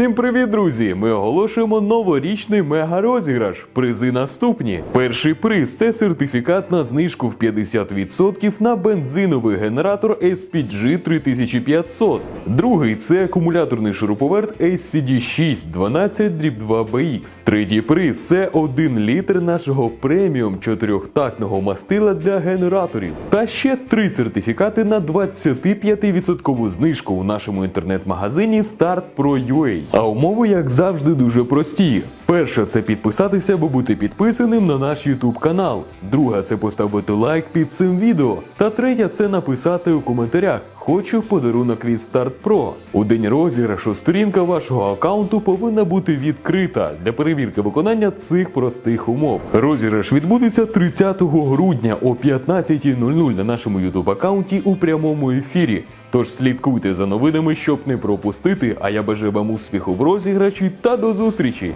Всім привіт, друзі! Ми оголошуємо новорічний мега-розіграш. Призи наступні. Перший приз це сертифікат на знижку в 50% на бензиновий генератор SPG 3500. Другий це акумуляторний шуруповерт SCD6 12 2 BX. Третій приз це 1 літр нашого преміум чотирьохтактного мастила для генераторів. Та ще три сертифікати на 25% знижку у нашому інтернет-магазині Start Pro UA. А умови, як завжди, дуже прості. Перша це підписатися або бути підписаним на наш YouTube канал. Друга це поставити лайк під цим відео. Та третя це написати у коментарях. Хочу подарунок від Start Pro. У день розіграшу сторінка вашого аккаунту повинна бути відкрита для перевірки виконання цих простих умов. Розіграш відбудеться 30 грудня о 15.00 на нашому YouTube аккаунті у прямому ефірі. Тож слідкуйте за новинами, щоб не пропустити. А я бажаю вам успіху в розіграчі та до зустрічі!